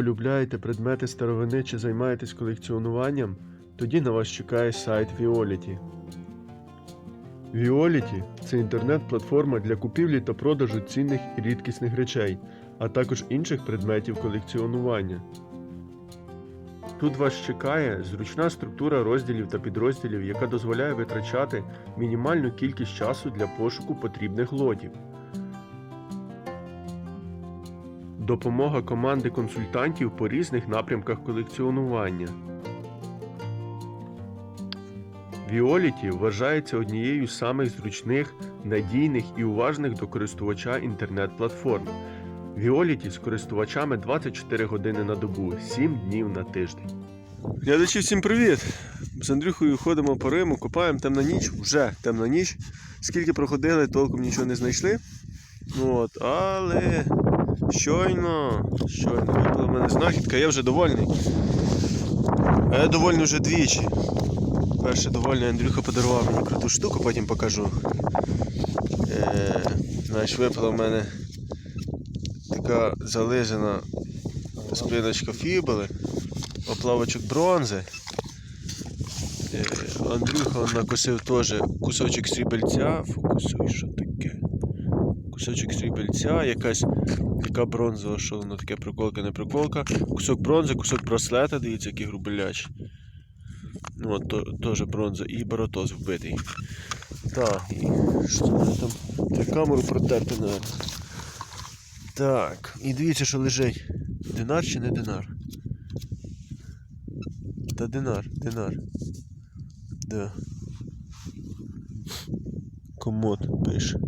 полюбляєте предмети старовини чи займаєтесь колекціонуванням, тоді на вас чекає сайт Violet. Violet – це інтернет-платформа для купівлі та продажу цінних і рідкісних речей, а також інших предметів колекціонування. Тут вас чекає зручна структура розділів та підрозділів, яка дозволяє витрачати мінімальну кількість часу для пошуку потрібних лотів. Допомога команди консультантів по різних напрямках колекціонування. Violet вважається однією з самих зручних, надійних і уважних до користувача інтернет-платформ. Violet з користувачами 24 години на добу, 7 днів на тиждень. Глядачі, всім привіт! З Андрюхою ходимо по Риму, копаємо темна ніч, вже темна ніч. Скільки проходили, толком нічого не знайшли. От, але щойно, щойно випала в мене знахідка, я вже довольний. А я довольний вже двічі. Перше довольний Андрюха подарував мені круту штуку, потім покажу. Е, знаєш, випала в мене така зализана спиночка фібули, оплавочок бронзи. Е, Андрюха накосив теж кусочок срібельця. Фокусуй, що таке? Кусочок срібельця, якась яка бронзова, що воно таке приколка, не приколка. Кусок бронзи, кусок браслета, дивіться, який грубеляч. Ну, от теж бронза і баротоз вбитий. Так, і що мене там? Треба камеру протерти, наверное. Так, і дивіться, що лежить. Динар чи не динар? Та динар, динар. Да. Комод пише.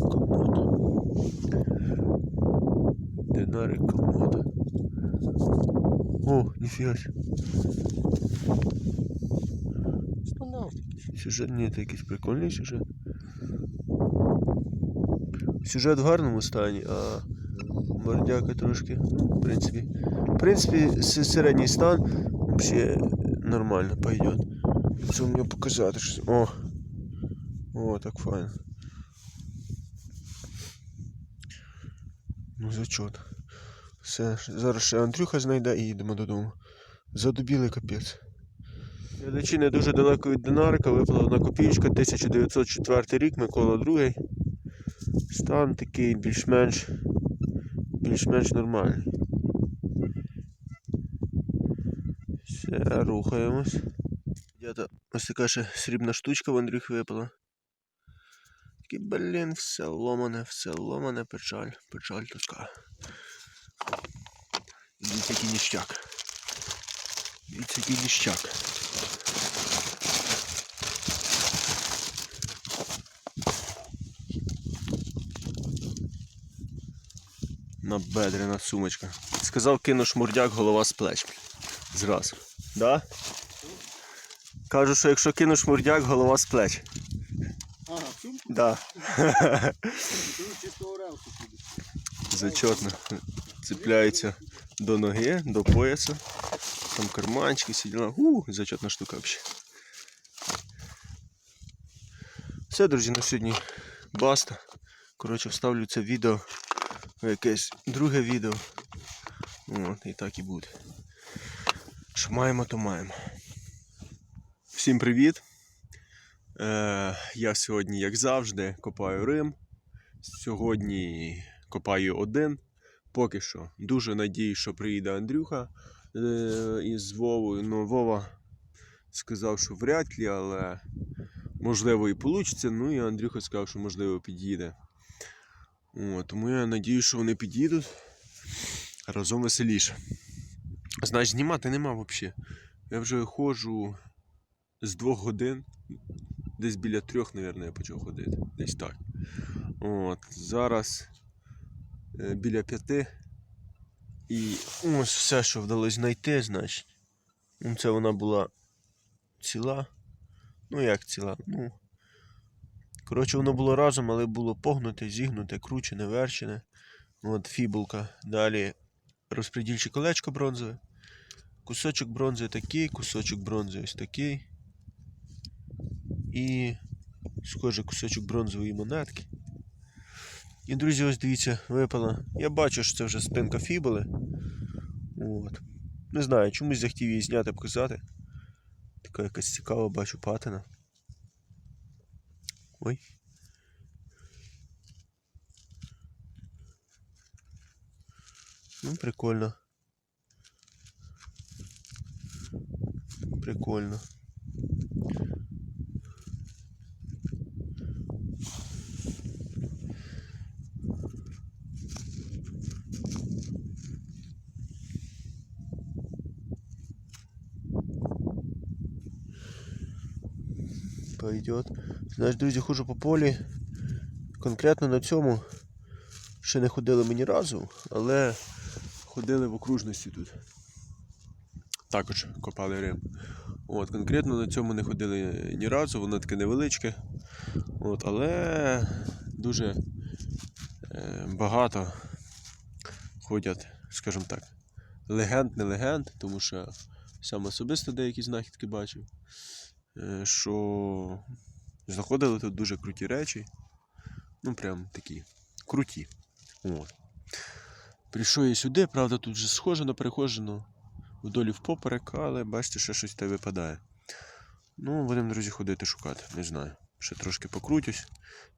Комод. Динарик комода. О, ніфіга. Сюжет ні, це якийсь прикольний сюжет. Сюжет в гарному стані, а мордяка трошки, ну, в принципі. В принципі, середній стан взагалі нормально пойдет. Це мені показати щось. О! О, так файно. Ну, зачот. Все, зараз ще Андрюха знайде і їдемо додому. Задубілий капець. Глядачі не дуже далеко від динарика, випала на копійка 1904 рік, Микола II. Стан такий більш-менш більш-менш нормальний. Все, рухаємось. Ось така ще срібна штучка в Андрюх випала. Такий, блін, все ломане, все ломане, печаль, печаль тоска. Дивіться, який ніщак. Дивіться, який ніщак. Набедрена сумочка. Сказав, кину шмурдяк, голова з плеч. Зразу. Да? Кажу, що якщо кину шмурдяк, голова з плеч. Да. Зачетно. Цепляється до ноги, до пояса. Там карманчики сиділа. У, зачетна штука взагалі. Все, друзі, на сьогодні баста. Коротше, вставлю це відео в якесь друге відео. От, і так і буде. Що маємо, то маємо. Всім привіт! Е, я сьогодні, як завжди, копаю Рим. Сьогодні копаю один. Поки що. Дуже надіюсь, що приїде Андрюха е, із Вовою. Ну, Вова сказав, що вряд ли, але можливо і вийде. Ну і Андрюха сказав, що можливо під'їде. Тому я надію, що вони під'їдуть разом веселіше. Значить, знімати нема взагалі. Я вже ходжу з двох годин. Десь біля трьох, мабуть, я почав ходити. Десь так. От, зараз е, біля п'яти. І ось все, що вдалося знайти, значить. Ну, Це вона була ціла. Ну як ціла? Ну. Коротше, воно було разом, але було погнуте, зігнуте, кручене, верчене. От фібулка. Далі розпредільче колечко бронзове. Кусочок бронзи такий, кусочок бронзи ось такий. І схоже кусочок бронзової монетки. І, друзі, ось дивіться, випала. Я бачу, що це вже спинка фібули. От. Не знаю, чомусь захотів її зняти, показати. Така якась цікава, бачу патина. Ой. Ну, прикольно. Прикольно. Пойдет. Знаєш, друзі, ходжу по полі. Конкретно на цьому ще не ходили ми ні разу, але ходили в окружності тут. Також копали рим. От, конкретно на цьому не ходили ні разу, воно таке невеличке. От, але дуже е, багато ходять, скажімо так, легенд, не легенд, тому що сам особисто деякі знахідки бачив, що знаходили тут дуже круті речі. Ну, прям такі круті. От. Прийшов я сюди, правда, тут вже схоже перехожено вдолі впоперек, але бачите, ще щось те випадає. Ну, будемо, друзі, ходити шукати, не знаю. Ще трошки покрутюсь.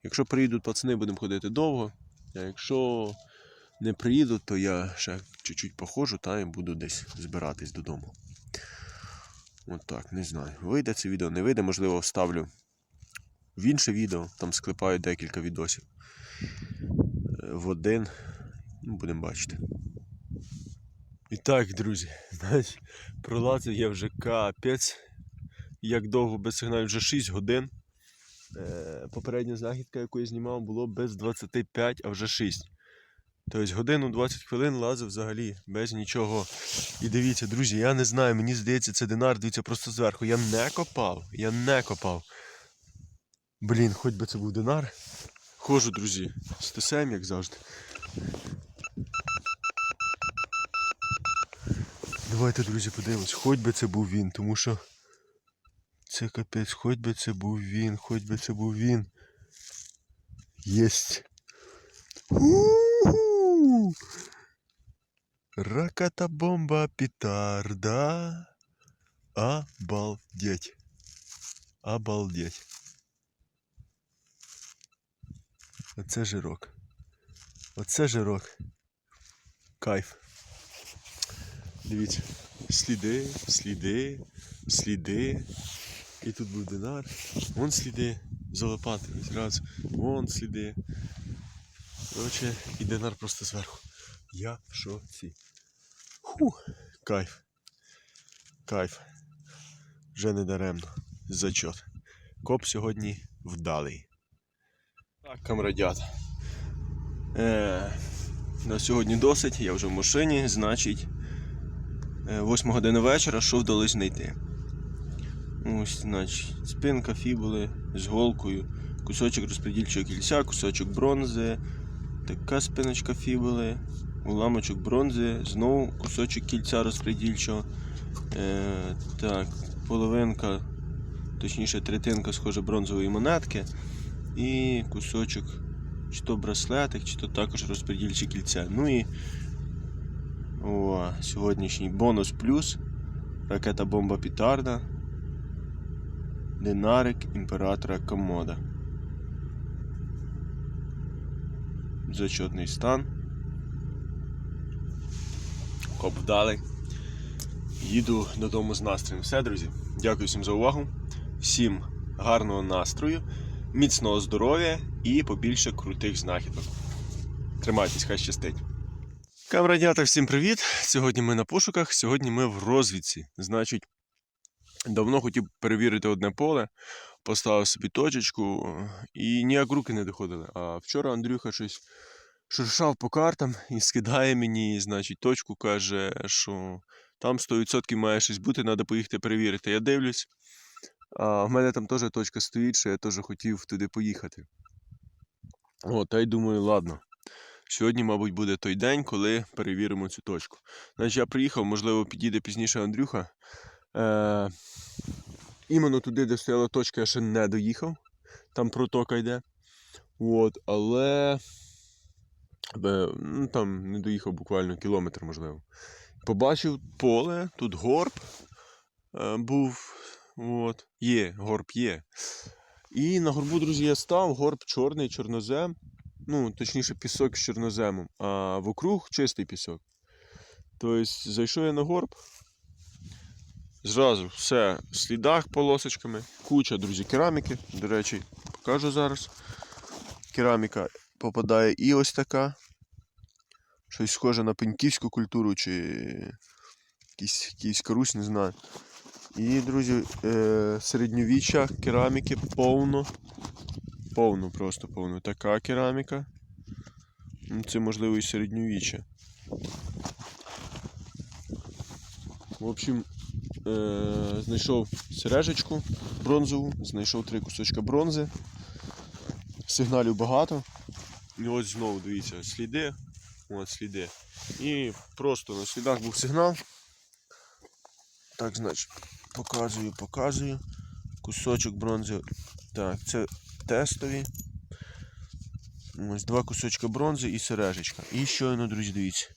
Якщо приїдуть пацани, будемо ходити довго. А якщо не приїдуть, то я ще чуть-чуть походжу та і буду десь збиратись додому. От так, не знаю. Вийде це відео, не вийде, можливо, вставлю в інше відео, там склепаю декілька відосів. Е, В один. Ну, будемо бачити. І так, друзі, значить, пролазив я вже капець. Як довго без сигналів вже 6 годин. Е, попередня знахідка, яку я знімав, було без 25, а вже 6. Тобто годину 20 хвилин лазив взагалі без нічого. І дивіться, друзі, я не знаю, мені здається, це динар, дивіться просто зверху. Я не копав, я не копав. Блін, хоч би це був динар. Ходжу, друзі, з тесем, як завжди. Давайте, друзі, подивимось, хоч би це був він, тому що це капець, хоч би це був він, хоч би це був він. Єсть. У-ху! Раката бомба петарда. Обалдеть. Обалдеть. Оце жирок. Оце жирок. Кайф. Дивіться. Сліди, сліди, сліди. І тут був динар. Вон сліди. Залопати зразу. Вон сліди. Коротше, і динар просто зверху. Я в шоці. Ху, кайф. Кайф. Вже не даремно. Зачот. Коп сьогодні вдалий. Так, камрадята. Е, на сьогодні досить, я вже в машині, значить. 8 години вечора, що вдалося знайти. Ось, значить, спинка фібули з голкою, кусочок розподільчого кільця, кусочок бронзи, така спиночка фібули, уламочок бронзи, знову кусочок кільця розподільчого. Е, так, половинка, точніше третинка, схоже, бронзової монетки. І кусочок чи то браслетик, чи то також розподільче кільця. Ну і о, сьогоднішній бонус плюс. Ракета бомба Пітарда. Динарик імператора Комода. Зачетний стан. Коп вдалий. Їду додому з настроєм. Все, друзі. Дякую всім за увагу. Всім гарного настрою, міцного здоров'я і побільше крутих знахідок. Тримайтесь, хай щастить. Камрадята, всім привіт! Сьогодні ми на пошуках, сьогодні ми в розвідці. Значить, давно хотів перевірити одне поле, поставив собі точечку і ніяк руки не доходили. А вчора Андрюха щось шуршав по картам і скидає мені, значить, точку, каже, що там 100% має щось бути, треба поїхати перевірити. Я дивлюсь, а в мене там теж точка стоїть, що я теж хотів туди поїхати. От, та й думаю, ладно. Сьогодні, мабуть, буде той день, коли перевіримо цю точку. Значить, я приїхав, можливо, підійде пізніше Андрюха. Е, іменно туди, де стояла точка, я ще не доїхав. Там протока йде. От, але е, ну, там не доїхав буквально кілометр, можливо. побачив поле, тут горб е, був. От, є, горб є. І на горбу, друзі, я став, горб чорний, чорнозем. Ну, точніше, пісок з чорноземом, а вокруг чистий пісок. Тобто, зайшов я на горб. Зразу все в слідах полосочками. Куча, друзі, кераміки. До речі, покажу зараз. Кераміка попадає і ось така. Щось схоже на пеньківську культуру чи якийсь, якийсь карусь, не знаю. І, друзі, е, середньовіччя кераміки повно. Повно, просто повно. Така кераміка. Ну, Це можливо і середньовіччя. В общем, е, знайшов сережечку бронзову, знайшов три кусочка бронзи. Сигналів багато. І ось знову дивіться, сліди. От сліди. І просто на слідах був сигнал. Так, значить, показую, показую. Кусочок бронзи. Так, це тестові. Ось два кусочка бронзи і сережечка. І щойно, друзі, дивіться.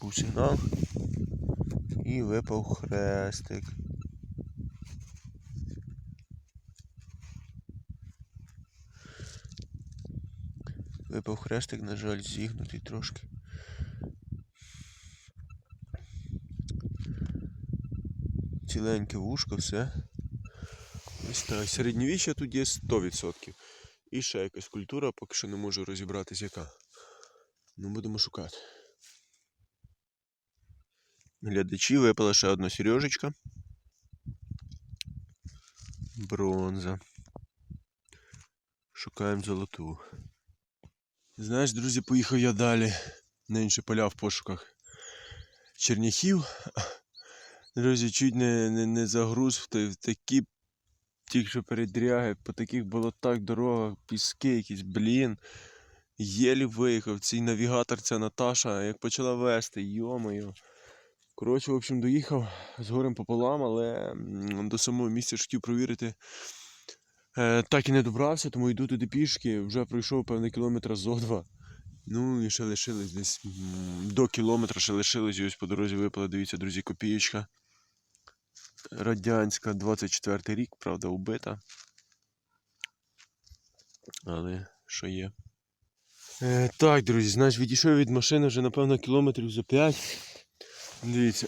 Був сигнал. І випав хрестик. Випав хрестик, на жаль, зігнутий трошки. Ціленьке вушко, все. Ось так. Середньовіччя тут є 100%. І ще якась культура, поки що не можу розібратись яка. Ну будемо шукати. Глядачі випала ще одна сережечка. Бронза. Шукаємо золоту. Знаєш, друзі, поїхав я далі на інші поля в пошуках черняхів. Друзі, чуть не, не, не загруз в, та- в такі тільки що передряги, по таких болотах, дорогах, піски якісь, блін. Єлі виїхав. Цей навігатор, ця Наташа, як почала вести, йо-моє. Коротше, в общем, доїхав з горем пополам, але до самого місця ж хотів провірити. Е, так і не добрався, тому йду туди пішки. Вже пройшов певний кілометр зо два. Ну і ще лишилось десь до кілометра ще лишилось. І ось по дорозі випала, дивіться, друзі, копієчка. Радянська, 24 рік, правда, убита. Але що є. Е, так, друзі, значить, відійшов від машини вже, напевно, кілометрів за 5. Дивіться.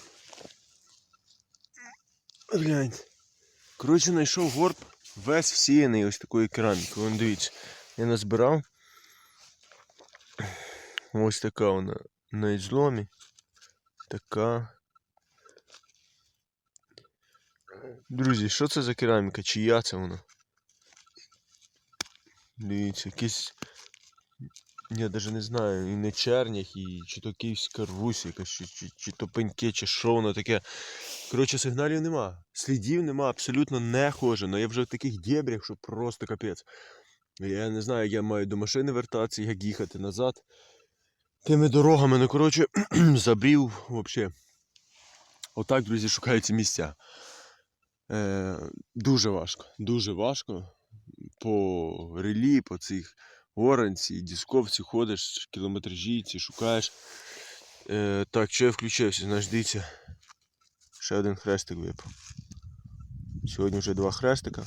Гляньте. Коротше, знайшов горб весь всіяний ось такою керамікою. Вон дивіться. Я назбирав. Ось така вона на ізломі. Така. Друзі, що це за кераміка? Чия це вона? Дивіться, якісь. Я навіть не знаю, і не чернях, і чи то київська Русь, якась, чи, чи, чи то пеньке, чи що воно таке. Коротше, сигналів нема. Слідів нема, абсолютно не хоже. Ну я вже в таких дєбрях, що просто капець. Я не знаю, як я маю до машини вертатися, як їхати назад. Тими дорогами, ну коротше, забрів взагалі. Отак, друзі, шукаються місця. Е, дуже важко, дуже важко. По релі, по цих оранці, дисковці ходиш, кілометражі ці шукаєш. Е, так, що я включився, знаєш, дивіться. Ще один хрестик випав. Сьогодні вже два хрестика.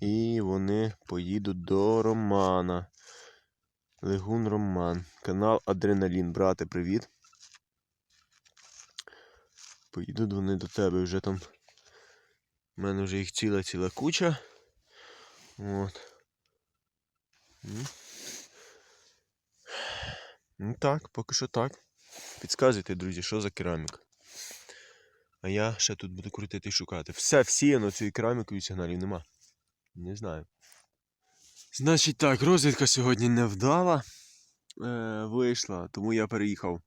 І вони поїдуть до Романа. Легун Роман. Канал Адреналін. Брате, привіт. Поїдуть вони до тебе вже там. У мене вже їх ціла ціла куча. От. Ну так, поки що так. Підказуйте, друзі, що за кераміка. А я ще тут буду крутити і шукати. Все всіяно цією керамікою сигналів нема. Не знаю. Значить так, розвідка сьогодні не вдала. Е, вийшла, тому я переїхав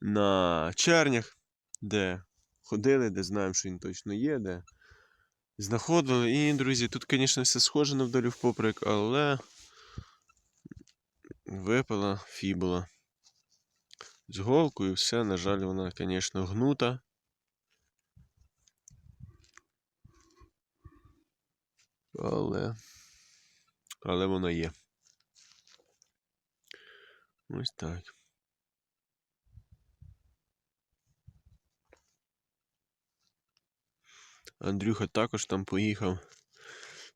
на чернях, де ходили, де знаємо, що він точно є, де знаходили. І, друзі, тут, звісно, все схоже на вдалю в поприк, але випала фібула. З голкою все, на жаль, вона, звісно, гнута. Але. Але вона є. Ось так. Андрюха також там поїхав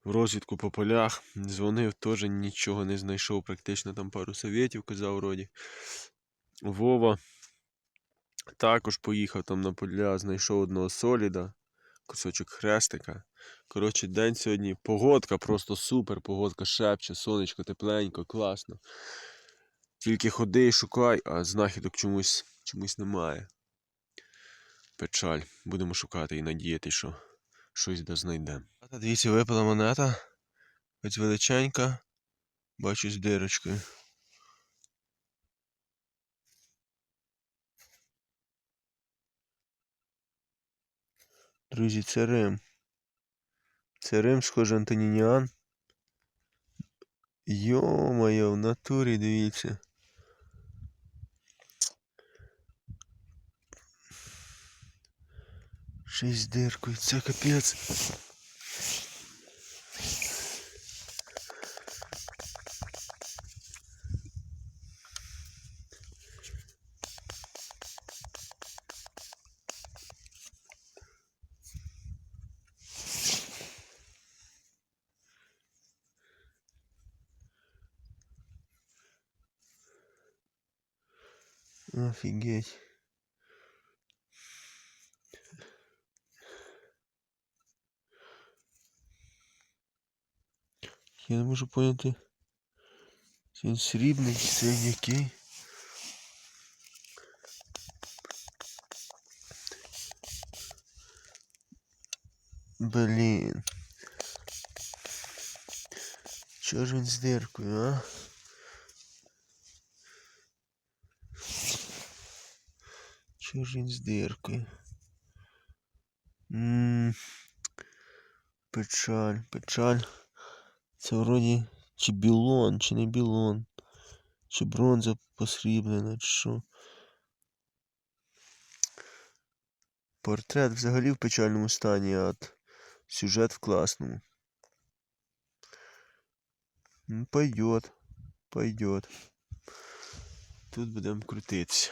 в розвідку по полях. Дзвонив, теж нічого не знайшов, практично там пару совєтів казав вроді. Вова також поїхав там на поля, знайшов одного соліда, кусочок хрестика. Коротше, день сьогодні. Погодка просто супер, погодка шепче, сонечко тепленько, класно. Тільки ходи і шукай, а знахідок чомусь, чомусь немає. Печаль. Будемо шукати і надіяти, що щось да знайдемо. Дивіться, випала монета. Ось величенька. Бачу з дирочкою. Друзі, це Рим. Це Рим, схоже, Антонініан. Йо-моє, в натурі дивіться. З диркою, це капець. Офігеть. Я не можу поняти. Чи він срібний, чи він який. Блін. Чого ж він з диркою, а? Чого ж він з диркою? Ммм. Печаль, печаль. Це вроді чи білон, чи не білон, чи бронза посріблена, чи що. Портрет взагалі в печальному стані, а от сюжет в класному. Ну, пойдет, пойдет. Тут будемо крутитися.